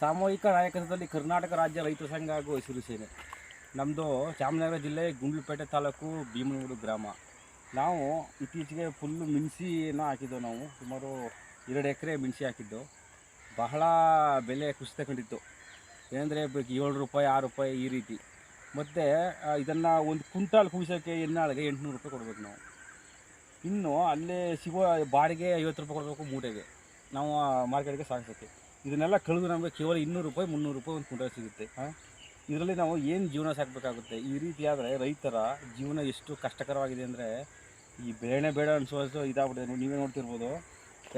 ಸಾಮೂಹಿಕ ನಾಯಕತ್ವದಲ್ಲಿ ಕರ್ನಾಟಕ ರಾಜ್ಯ ರೈತ ಸಂಘ ಹಾಗೂ ಹಸಿರು ಸೇನೆ. ನಮ್ಮದು ಚಾಮರಾಜನಗರ ಜಿಲ್ಲೆ ಗುಂಡ್ಲುಪೇಟೆ ತಾಲೂಕು ಭೀಮನಗೂಡು ಗ್ರಾಮ. ನಾವು ಇತ್ತೀಚೆಗೆ ಫುಲ್ಲು ಮಿಣಸಿನ ಹಾಕಿದ್ದೆವು ನಾವು. ಸುಮಾರು ಎರಡು ಎಕರೆ ಮಿಣಸಿ ಹಾಕಿದ್ದು ಬಹಳ ಬೆಲೆ ಕುಸಿತ ಕಂಡಿತ್ತು. ಏನಂದರೆ ಏಳು ರೂಪಾಯಿ, ಆರು ರೂಪಾಯಿ ಈ ರೀತಿ. ಮತ್ತು ಇದನ್ನು ಒಂದು ಕುಂಟಾಲ್ ಕುಗಿಸೋಕ್ಕೆ ಎನ್ನಾಳಿಗೆ ಎಂಟುನೂರು ರೂಪಾಯಿ ಕೊಡಬೇಕು ನಾವು. ಇನ್ನು ಅಲ್ಲೇ ಸಿಗೋ ಬಾಡಿಗೆ ಐವತ್ತು ರೂಪಾಯಿ ಕೊಡಬೇಕು ಮೂಟೆಗೆ. ನಾವು ಮಾರ್ಕೆಟ್ಗೆ ಸಾಗಿಸೋಕ್ಕೆ ಇದನ್ನೆಲ್ಲ ಕಳೆದು ನಮಗೆ ಕೇವಲ ಇನ್ನೂರು ರೂಪಾಯಿ ಮುನ್ನೂರು ರೂಪಾಯಿ ಒಂದು ಕುಂಟಲ್ ಸಿಗುತ್ತೆ. ಇದರಲ್ಲಿ ನಾವು ಏನು ಜೀವನ ಸಾಕಬೇಕಾಗುತ್ತೆ? ಈ ರೀತಿ ಆದರೆ ರೈತರ ಜೀವನ ಎಷ್ಟು ಕಷ್ಟಕರವಾಗಿದೆ ಅಂದರೆ ಈ ಬೇಳೆ ಬೇಡ ಅನ್ಸೋದು ಇದಾಗ್ಬಿಟ್ಟಿದೆ. ನೀವೇ ನೋಡ್ತಿರ್ಬೋದು.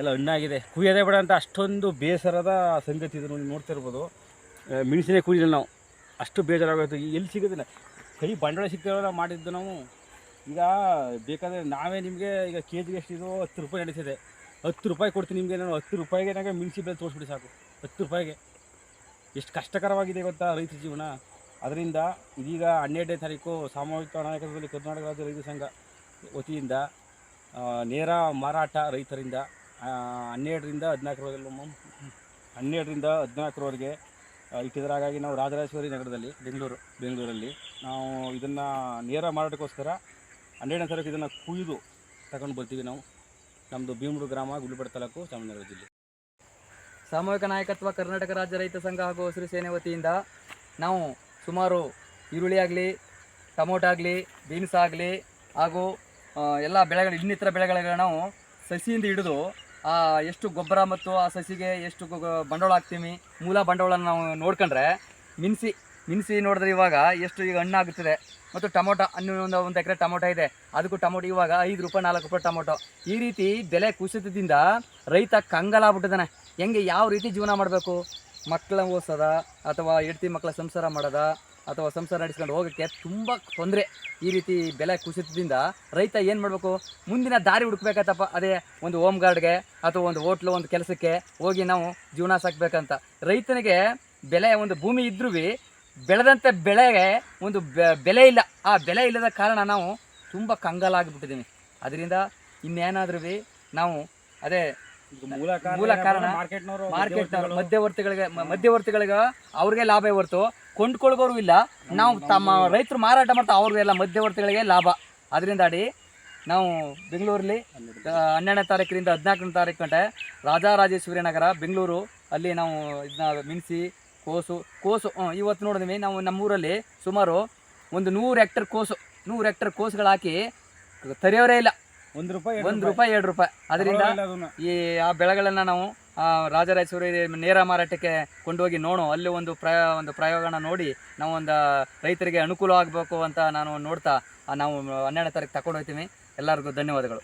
ಎಲ್ಲ ಹಣ್ಣಾಗಿದೆ. ಕುಯ್ಯೋದೇ ಬೇಡ ಅಂತ ಅಷ್ಟೊಂದು ಬೇಸರದ ಸಂಗತಿ ಇದೆ ನೀವು ನೋಡ್ತಿರ್ಬೋದು. ಮೆಣಸಿನೇ ಕುಯ್ದಿಲ್ಲ ನಾವು. ಅಷ್ಟು ಬೇಜಾರಾಗೋಯ್ತು. ಎಲ್ಲಿ ಸಿಗೋದಿಲ್ಲ. ಕೈ ಬಂಡವಾಳ ಸಿಗ್ತಾರಲ್ಲ ಮಾಡಿದ್ದು ನಾವು. ಈಗ ಬೇಕಾದರೆ ನಾವೇ ನಿಮಗೆ ಈಗ ಕೆ ಜಿಗೆ ಎಷ್ಟಿದೋ ಹತ್ತು ರೂಪಾಯಿ ನಡೀತಿದೆ ಹತ್ತು ರೂಪಾಯಿ ಕೊಡ್ತೀನಿ ನಿಮಗೆ ನಾನು ಹತ್ತು ರೂಪಾಯಿಗೆ ನನಗೆ ಮಿಣಸಿ ಬೆಲೆ ತೋರಿಸ್ಬಿಡಿ ಸಾಕು. ಹತ್ತು ರೂಪಾಯಿಗೆ. ಎಷ್ಟು ಕಷ್ಟಕರವಾಗಿದೆ ಗೊತ್ತಾ ರೈತ ಜೀವನ. ಅದರಿಂದ ಇದೀಗ ಹನ್ನೆರಡನೇ ತಾರೀಕು ಸಾಮೂಹಿಕ ನಾಯಕತ್ವದಲ್ಲಿ ಕರ್ನಾಟಕ ರಾಜ್ಯ ರೈತ ಸಂಘ ವತಿಯಿಂದ ನೇರ ಮಾರಾಟ ರೈತರಿಂದ ಹನ್ನೆರಡರಿಂದ ಹದಿನಾಲ್ಕರವರೆಗೆ ಹನ್ನೆರಡರಿಂದ ಹದಿನಾಲ್ಕರವರೆಗೆ ಇಟ್ಟಿದ್ದಾರೆ ಹಾಗಾಗಿ ನಾವು ರಾಜರಾಜೇಶ್ವರಿ ನಗರದಲ್ಲಿ, ಬೆಂಗಳೂರು, ಬೆಂಗಳೂರಲ್ಲಿ ನಾವು ಇದನ್ನು ನೇರ ಮಾರಾಟಕ್ಕೋಸ್ಕರ ಹನ್ನೆರಡನೇ ತಾರೀಕು ಇದನ್ನು ಕುಯ್ದು ತಗೊಂಡು ಬರ್ತೀವಿ ನಾವು. ನಮ್ಮದು ಭೀಮೂರು ಗ್ರಾಮ ಗುಲ್ಬರ್ಗ ತಾಲೂಕು ಚಾಮರಾಜನಗರ ಜಿಲ್ಲೆ. ಸಾಮೂಹಿಕ ನಾಯಕತ್ವ ಕರ್ನಾಟಕ ರಾಜ್ಯ ರೈತ ಸಂಘ ಹಾಗೂ ಹಸಿರು ಸೇನೆ ವತಿಯಿಂದ ನಾವು ಸುಮಾರು ಈರುಳ್ಳಿ ಆಗಲಿ ಟೊಮೊಟೊ ಆಗಲಿ ಬೀನ್ಸ್ ಆಗಲಿ ಹಾಗೂ ಎಲ್ಲ ಬೆಳೆಗಳು ಇನ್ನಿತರ ಬೆಳೆಗಳಿಗೆ ನಾವು ಸಸಿಯಿಂದ ಹಿಡಿದು ಆ, ಎಷ್ಟು ಗೊಬ್ಬರ ಮತ್ತು ಆ ಸಸಿಗೆ ಎಷ್ಟು ಬಂಡವಾಳ ಹಾಕ್ತೀವಿ ಮೂಲ ಬಂಡವಾಳನ ನಾವು ನೋಡ್ಕೊಂಡ್ರೆ ಮಿನ್ಸಿ ಮಿನ್ಸಿ ನೋಡಿದ್ರೆ ಇವಾಗ ಎಷ್ಟು ಈಗ ಹಣ್ಣಾಗುತ್ತದೆ. ಮತ್ತು ಟೊಮೊಟೊ, ಹಣ್ಣು ಒಂದು ಒಂದು ಎಕರೆ ಟೊಮೊಟೊ ಇದೆ. ಅದಕ್ಕೂ ಟೊಮೊಟೊ ಇವಾಗ ಐದು ರೂಪಾಯಿ, ನಾಲ್ಕು ರೂಪಾಯಿ ಟೊಮೊಟೊ. ಈ ರೀತಿ ಬೆಲೆ ಕುಸಿತದಿಂದ ರೈತ ಕಂಗಲಾಗ್ಬಿಟ್ಟಿದ್ದಾನೆ ಹೆಂಗೆ, ಯಾವ ರೀತಿ ಜೀವನ ಮಾಡಬೇಕು? ಮಕ್ಕಳ ಓದಿಸೋದ ಅಥವಾ ಹೆಡ್ತಿ ಮಕ್ಕಳ ಸಂಸಾರ ಮಾಡೋದ ಅಥವಾ ಸಂಸಾರ ನಡೆಸ್ಕೊಂಡು ಹೋಗೋಕ್ಕೆ ತುಂಬ ತೊಂದರೆ. ಈ ರೀತಿ ಬೆಲೆ ಕುಸಿತದಿಂದ ರೈತ ಏನು ಮಾಡಬೇಕು? ಮುಂದಿನ ದಾರಿ ಹುಡುಕ್ಬೇಕಾತಪ್ಪ ಅದೇ ಒಂದು ಹೋಮ್ ಗಾರ್ಡ್ಗೆ ಅಥವಾ ಒಂದು ಹೋಟ್ಲು, ಒಂದು ಕೆಲಸಕ್ಕೆ ಹೋಗಿ ನಾವು ಜೀವನ ಸಾಕ್ಬೇಕಂತ. ರೈತನಿಗೆ ಬೆಲೆ ಒಂದು ಭೂಮಿ ಇದ್ರೂ ಬೆಳೆದಂಥ ಬೆಳೆಗೆ ಒಂದು ಬೆಲೆ ಇಲ್ಲ. ಆ ಬೆಲೆ ಇಲ್ಲದ ಕಾರಣ ನಾವು ತುಂಬ ಕಂಗಾಲಾಗಿಬಿಟ್ಟಿದ್ದೀವಿ ಅದರಿಂದ ಇನ್ನೇನಾದ್ರೂ ನಾವು ಅದೇ ಮೂಲ ಕಾರಣ ಮಾರ್ಕೆಟ್ನವರು ಮಾರ್ಕೆಟ್ ಮಧ್ಯವರ್ತಿಗಳಿಗೆ ಮಧ್ಯವರ್ತಿಗಳಿಗೆ ಅವ್ರಿಗೆ ಲಾಭ ಹೊರ್ತು ಕೊಂಡ್ಕೊಳ್ಗೋರು ಇಲ್ಲ. ನಾವು ತಮ್ಮ ರೈತರು ಮಾರಾಟ ಮಾಡ್ತಾ ಅವ್ರಿಗೆಲ್ಲ ಮಧ್ಯವರ್ತಿಗಳಿಗೆ ಲಾಭ. ಅದರಿಂದ ಅಡಿ ನಾವು ಬೆಂಗಳೂರಲ್ಲಿ ಹನ್ನೆರಡನೇ ತಾರೀಕಿನಿಂದ ಹದಿನಾಲ್ಕನೇ ತಾರೀಕು ಗಂಟೆ ರಾಜಾರಾಜೇಶ್ವರಿ ನಗರ ಬೆಂಗಳೂರು ಅಲ್ಲಿ ನಾವು ಇದನ್ನ ಮಿಣಿಸಿ ಕೋಸು ಕೋಸು ಇವತ್ತು ನೋಡಿದ್ವಿ ನಾವು ನಮ್ಮೂರಲ್ಲಿ ಸುಮಾರು ಒಂದು ನೂರು ಹೆಕ್ಟರ್ ಕೋಸು ನೂರು ಹೆಕ್ಟರ್ ಕೋಸುಗಳು ಹಾಕಿ ತರೆಯೋರೇ ಇಲ್ಲ. ಒಂದು ರೂಪಾಯಿ ಒಂದು ರೂಪಾಯಿ. ಎರಡು ರೂಪಾಯಿ. ಅದರಿಂದ ಈ ಆ ಬೆಳೆಗಳನ್ನು ನಾವು ರಾಜರಾಜೇಶ್ವರಿ ನೇರ ಮಾರಾಟಕ್ಕೆ ಕೊಂಡೋಗಿ ನೋಡು. ಅಲ್ಲಿ ಒಂದು ಪ್ರಯ ಒಂದು ಪ್ರಯೋಗನ ನೋಡಿ ನಾವು ಒಂದು ರೈತರಿಗೆ ಅನುಕೂಲ ಆಗಬೇಕು ಅಂತ ನಾನು ನೋಡ್ತಾ ನಾವು ಹನ್ನೆರಡನೇ ತಾರೀಕು ತಗೊಂಡು ಹೋಗ್ತೀವಿ. ಎಲ್ಲರಿಗೂ ಧನ್ಯವಾದಗಳು.